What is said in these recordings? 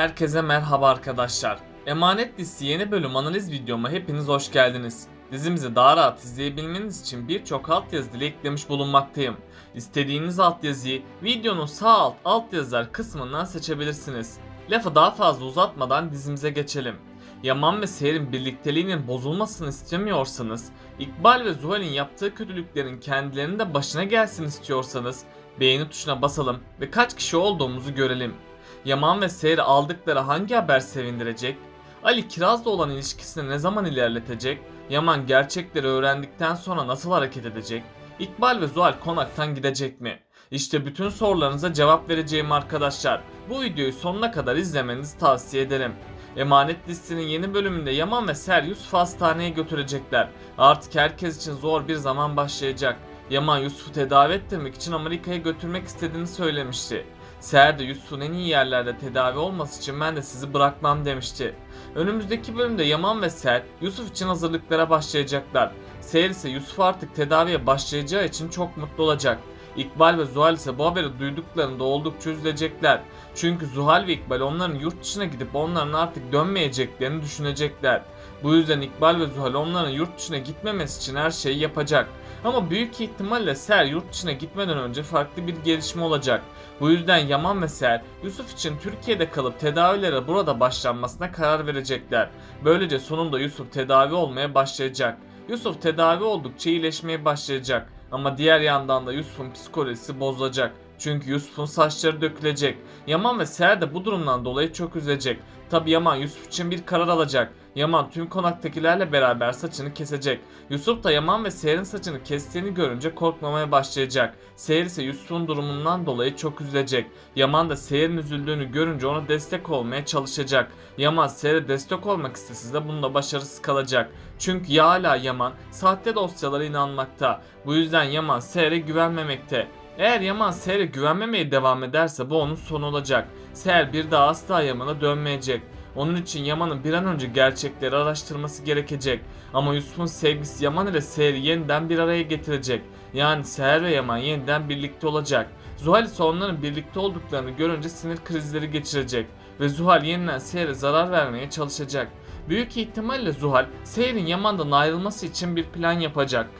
Herkese merhaba arkadaşlar. Emanet dizisi yeni bölüm analiz videoma hepiniz hoş geldiniz. Dizimizi daha rahat izleyebilmeniz için birçok altyazı dili eklemiş bulunmaktayım. İstediğiniz altyazıyı videonun sağ alt altyazılar kısmından seçebilirsiniz. Lafı daha fazla uzatmadan dizimize geçelim. Yaman ve Seher'in birlikteliğinin bozulmasını istemiyorsanız, İkbal ve Zuhal'in yaptığı kötülüklerin kendilerinin de başına gelsin istiyorsanız beğeni tuşuna basalım ve kaç kişi olduğumuzu görelim. Yaman ve Seher aldıkları hangi haber sevindirecek? Ali Kiraz'la olan ilişkisini ne zaman ilerletecek? Yaman gerçekleri öğrendikten sonra nasıl hareket edecek? İkbal ve Zuhal konaktan gidecek mi? İşte bütün sorularınıza cevap vereceğim arkadaşlar. Bu videoyu sonuna kadar izlemenizi tavsiye ederim. Emanet dizisinin yeni bölümünde Yaman ve Ser Yusuf'u hastaneye götürecekler. Artık herkes için zor bir zaman başlayacak. Yaman Yusuf'u tedavi ettirmek için Amerika'ya götürmek istediğini söylemişti. Seher Yusuf'un en iyi yerlerde tedavi olması için ben de sizi bırakmam demişti. Önümüzdeki bölümde Yaman ve Seher Yusuf için hazırlıklara başlayacaklar. Seher ise Yusuf artık tedaviye başlayacağı için çok mutlu olacak. İkbal ve Zuhal ise bu haberi duyduklarında oldukça üzülecekler. Çünkü Zuhal ve İkbal onların yurt dışına gidip onların artık dönmeyeceklerini düşünecekler. Bu yüzden İkbal ve Zuhal onların yurt dışına gitmemesi için her şeyi yapacak. Ama büyük ihtimalle Ser yurt dışına gitmeden önce farklı bir gelişme olacak. Bu yüzden Yaman ve Ser Yusuf için Türkiye'de kalıp tedavilere burada başlanmasına karar verecekler. Böylece sonunda Yusuf tedavi olmaya başlayacak. Yusuf tedavi oldukça iyileşmeye başlayacak. Ama diğer yandan da Yusuf'un psikolojisi bozulacak. Çünkü Yusuf'un saçları dökülecek. Yaman ve Seher de bu durumdan dolayı çok üzecek. Tabi Yaman Yusuf için bir karar alacak. Yaman tüm konaktakilerle beraber saçını kesecek. Yusuf da Yaman ve Seher'in saçını kestiğini görünce korkmamaya başlayacak. Seher ise Yusuf'un durumundan dolayı çok üzülecek. Yaman da Seher'in üzüldüğünü görünce ona destek olmaya çalışacak. Yaman Seher'e destek olmak istese de bunda başarısız kalacak. Çünkü ya hala Yaman sahte dosyalara inanmakta. Bu yüzden Yaman Seher'e güvenmemekte. Eğer Yaman Seher'e güvenmemeye devam ederse bu onun sonu olacak. Seher bir daha asla Yaman'a dönmeyecek. Onun için Yaman'ın bir an önce gerçekleri araştırması gerekecek. Ama Yusuf'un sevgisi Yaman ile Seher'i yeniden bir araya getirecek. Yani Seher ve Yaman yeniden birlikte olacak. Zuhal ise onların birlikte olduklarını görünce sinir krizleri geçirecek. Ve Zuhal yeniden Seher'e zarar vermeye çalışacak. Büyük ihtimalle Zuhal, Seher'in Yaman'dan ayrılması için bir plan yapacak.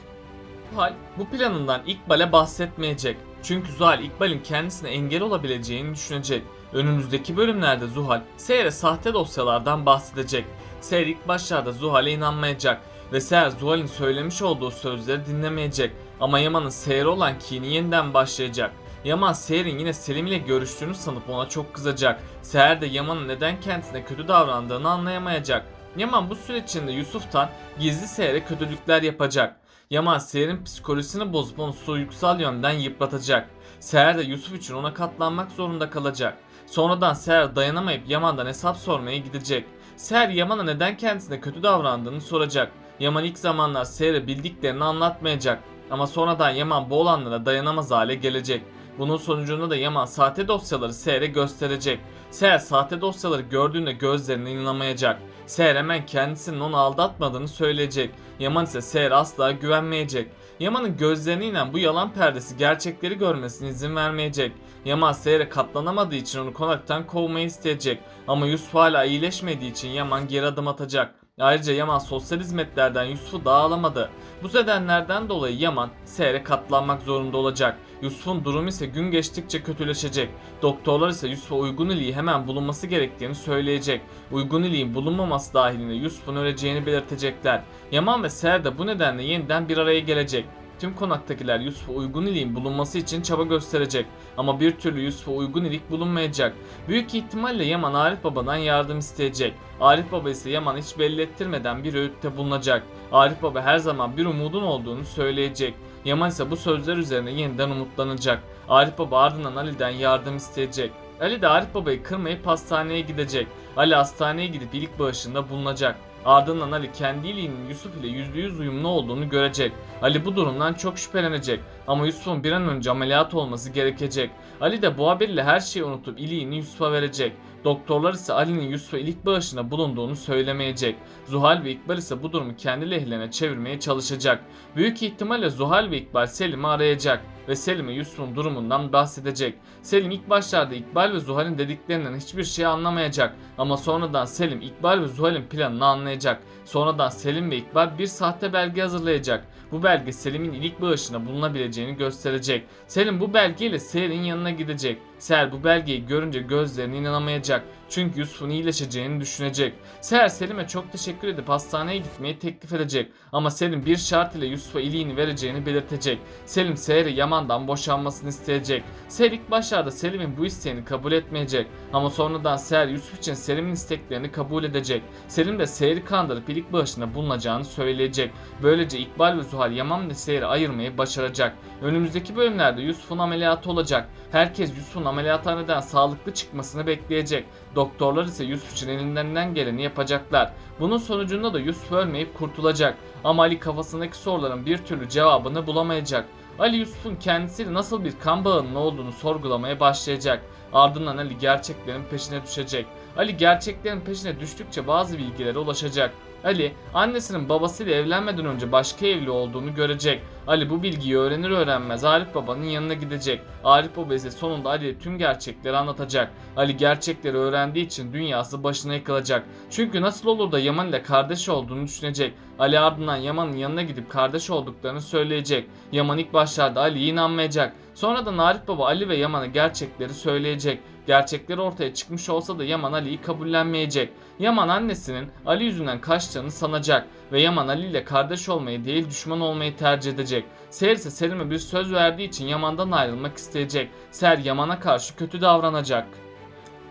Zuhal bu planından İkbal'e bahsetmeyecek. Çünkü Zuhal İkbal'in kendisine engel olabileceğini düşünecek. Önümüzdeki bölümlerde Zuhal Seher'e sahte dosyalardan bahsedecek. Seher ilk başlarda Zuhal'e inanmayacak ve Seher Zuhal'in söylemiş olduğu sözleri dinlemeyecek. Ama Yaman'ın Seher'e olan kini yeniden başlayacak. Yaman Seher'in yine Selim ile görüştüğünü sanıp ona çok kızacak. Seher de Yaman'ın neden kendisine kötü davrandığını anlayamayacak. Yaman bu süreç içinde Yusuf'tan gizli Seher'e kötülükler yapacak. Yaman Seher'in psikolojisini bozup onu soyutsal yönden yıpratacak. Seher de Yusuf için ona katlanmak zorunda kalacak. Sonradan Seher dayanamayıp Yaman'dan hesap sormaya gidecek. Seher Yaman'a neden kendisine kötü davrandığını soracak. Yaman ilk zamanlar Seher'e bildiklerini anlatmayacak. Ama sonradan Yaman bu olanlara dayanamaz hale gelecek. Bunun sonucunda da Yaman sahte dosyaları Seher'e gösterecek. Seher sahte dosyaları gördüğünde gözlerine inanamayacak. Seher hemen kendisinin onu aldatmadığını söyleyecek. Yaman ise Seher asla güvenmeyecek. Yaman'ın gözlerine inen bu yalan perdesi gerçekleri görmesine izin vermeyecek. Yaman Seher'e katlanamadığı için onu konaktan kovmayı isteyecek. Ama Yusuf hala iyileşmediği için Yaman geri adım atacak. Ayrıca Yaman sosyal hizmetlerden Yusuf'u daha alamadı. Bu nedenlerden dolayı Yaman Seher'e katlanmak zorunda olacak. Yusuf'un durumu ise gün geçtikçe kötüleşecek. Doktorlar ise Yusuf'a uygun iliği hemen bulunması gerektiğini söyleyecek. Uygun iliğin bulunmaması dahilinde Yusuf'un öleceğini belirtecekler. Yaman ve Seher de bu nedenle yeniden bir araya gelecek. Tüm konaktakiler Yusuf'a uygun iliğin bulunması için çaba gösterecek. Ama bir türlü Yusuf'a uygun ilik bulunmayacak. Büyük ihtimalle Yaman Arif Baba'dan yardım isteyecek. Arif Baba ise Yaman hiç belli ettirmeden bir öğütte bulunacak. Arif Baba her zaman bir umudun olduğunu söyleyecek. Yaman ise bu sözler üzerine yeniden umutlanacak. Arif Baba ardından Ali'den yardım isteyecek. Ali de Arif Baba'yı kırmayıp hastaneye gidecek. Ali hastaneye gidip ilik bağışında bulunacak. Ardından Ali kendi iliğinin Yusuf ile %100 uyumlu olduğunu görecek. Ali bu durumdan çok şüphelenecek. Ama Yusuf'un bir an önce ameliyat olması gerekecek. Ali de bu haberle her şeyi unutup iliğini Yusuf'a verecek. Doktorlar ise Ali'nin Yusuf'a ilik bağışına bulunduğunu söylemeyecek. Zuhal ve İkbal ise bu durumu kendi lehlerine çevirmeye çalışacak. Büyük ihtimalle Zuhal ve İkbal Selim'i arayacak ve Selim'e Yusuf'un durumundan bahsedecek. Selim ilk başlarda İkbal ve Zuhal'in dediklerinden hiçbir şey anlamayacak ama sonradan Selim İkbal ve Zuhal'in planını anlayacak. Sonradan Selim ve İkbal bir sahte belge hazırlayacak. Bu belge Selim'in ilik bağışına bulunabileceğini gösterecek. Selim bu belgeyle Seher'in yanına gidecek. Seher bu belgeyi görünce gözlerine inanamayacak. Çünkü Yusuf'un iyileşeceğini düşünecek. Seher Selim'e çok teşekkür edip hastaneye gitmeyi teklif edecek. Ama Selim bir şart ile Yusuf'a iliğini vereceğini belirtecek. Selim Seher'i Yaman'dan boşanmasını isteyecek. Seher ilk başlarda Selim'in bu isteğini kabul etmeyecek. Ama sonradan Seher Yusuf için Selim'in isteklerini kabul edecek. Selim de Seher'i kandırıp ilik bağışına bulunacağını söyleyecek. Böylece İkbal ve Zuhal Yaman ve Seher'i ayırmayı başaracak. Önümüzdeki bölümlerde Yusuf'un ameliyatı olacak. Herkes Yusuf'un ameliyathaneden sağlıklı çıkmasını bekleyecek. Doktorlar ise Yusuf için elinden geleni yapacaklar. Bunun sonucunda da Yusuf ölmeyip kurtulacak. Ama Ali kafasındaki soruların bir türlü cevabını bulamayacak. Ali Yusuf'un kendisiyle nasıl bir kan bağının olduğunu sorgulamaya başlayacak. Ardından Ali gerçeklerin peşine düşecek. Ali gerçeklerin peşine düştükçe bazı bilgilere ulaşacak. Ali annesinin babasıyla evlenmeden önce başka evli olduğunu görecek. Ali bu bilgiyi öğrenir öğrenmez Arif babanın yanına gidecek. Arif baba ise sonunda Ali'ye tüm gerçekleri anlatacak. Ali gerçekleri öğrendiği için dünyası başına yıkılacak. Çünkü nasıl olur da Yaman ile kardeş olduğunu düşünecek. Ali ardından Yaman'ın yanına gidip kardeş olduklarını söyleyecek. Yaman ilk başlarda Ali'ye inanmayacak. Sonradan Arif baba Ali ve Yaman'a gerçekleri söyleyecek. Gerçekler ortaya çıkmış olsa da Yaman Ali'yi kabullenmeyecek. Yaman annesinin Ali yüzünden kaçtığını sanacak ve Yaman Ali ile kardeş olmayı değil düşman olmayı tercih edecek. Seher ise Selim'e bir söz verdiği için Yaman'dan ayrılmak isteyecek. Seher Yaman'a karşı kötü davranacak.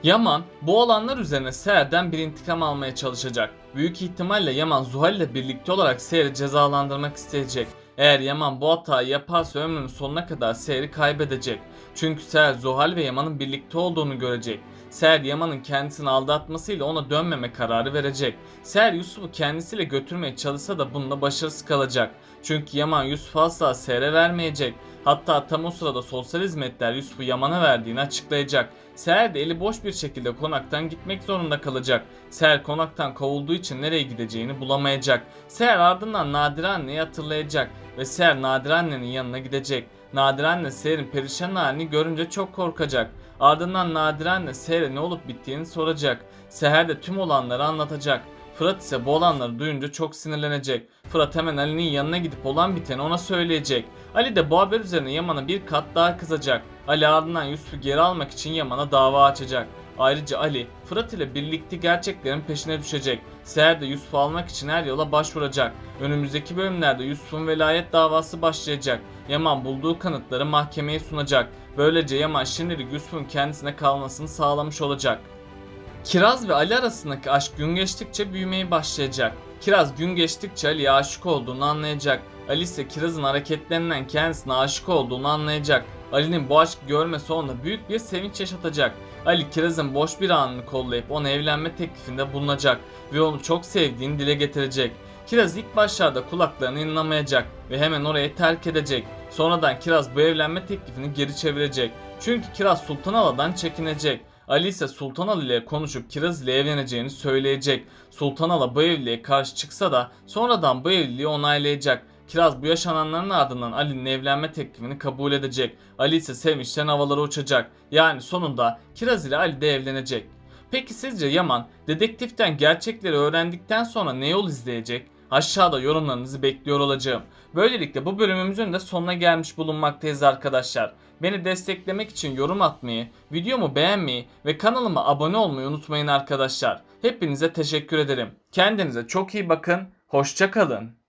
Yaman bu olanlar üzerine Seher'den bir intikam almaya çalışacak. Büyük ihtimalle Yaman Zuhal ile birlikte olarak Seher'i cezalandırmak isteyecek. Eğer Yaman bu hatayı yaparsa ömrünün sonuna kadar Seher'i kaybedecek. Çünkü Seher Zuhal ve Yaman'ın birlikte olduğunu görecek. Seher Yaman'ın kendisini aldatmasıyla ona dönmeme kararı verecek. Seher Yusuf'u kendisiyle götürmeye çalışsa da bununla başarısız kalacak. Çünkü Yaman Yusuf'u asla Seher'e vermeyecek. Hatta tam o sırada sosyal hizmetler Yusuf'u Yaman'a verdiğini açıklayacak. Seher de eli boş bir şekilde konaktan gitmek zorunda kalacak. Seher konaktan kovulduğu için nereye gideceğini bulamayacak. Seher ardından Nadire anneyi hatırlayacak ve Seher Nadire annenin yanına gidecek. Nadire anne Seher'in perişan halini görünce çok korkacak. Ardından Nadire anne Seher'e ne olup bittiğini soracak. Seher de tüm olanları anlatacak. Fırat ise bu olanları duyunca çok sinirlenecek. Fırat hemen Ali'nin yanına gidip olan biteni ona söyleyecek. Ali de bu haber üzerine Yaman'a bir kat daha kızacak. Ali ardından Yusuf'u geri almak için Yaman'a dava açacak. Ayrıca Ali, Fırat ile birlikte gerçeklerin peşine düşecek. Seher de Yusuf'u almak için her yola başvuracak. Önümüzdeki bölümlerde Yusuf'un velayet davası başlayacak. Yaman bulduğu kanıtları mahkemeye sunacak. Böylece Yaman şimdilik Yusuf'un kendisine kalmasını sağlamış olacak. Kiraz ve Ali arasındaki aşk gün geçtikçe büyümeye başlayacak. Kiraz gün geçtikçe Ali'ye aşık olduğunu anlayacak. Ali ise Kiraz'ın hareketlerinden kendisine aşık olduğunu anlayacak. Ali'nin bu aşkı görmesi ona büyük bir sevinç yaşatacak. Ali Kiraz'ın boş bir anını kollayıp ona evlenme teklifinde bulunacak ve onu çok sevdiğini dile getirecek. Kiraz ilk başlarda kulaklarını inanamayacak ve hemen orayı terk edecek. Sonradan Kiraz bu evlenme teklifini geri çevirecek. Çünkü Kiraz Sultan Ala'dan çekinecek. Ali ise Sultan Ali ile konuşup Kiraz ile evleneceğini söyleyecek. Sultan Ala bu evliliğe karşı çıksa da sonradan bu evliliği onaylayacak. Kiraz bu yaşananların ardından Ali'nin evlenme teklifini kabul edecek. Ali ise sevinçten havalara uçacak. Yani sonunda Kiraz ile Ali de evlenecek. Peki sizce Yaman dedektiften gerçekleri öğrendikten sonra ne yol izleyecek? Aşağıda yorumlarınızı bekliyor olacağım. Böylelikle bu bölümümüzün de sonuna gelmiş bulunmaktayız arkadaşlar. Beni desteklemek için yorum atmayı, videomu beğenmeyi ve kanalıma abone olmayı unutmayın arkadaşlar. Hepinize teşekkür ederim. Kendinize çok iyi bakın, hoşça kalın.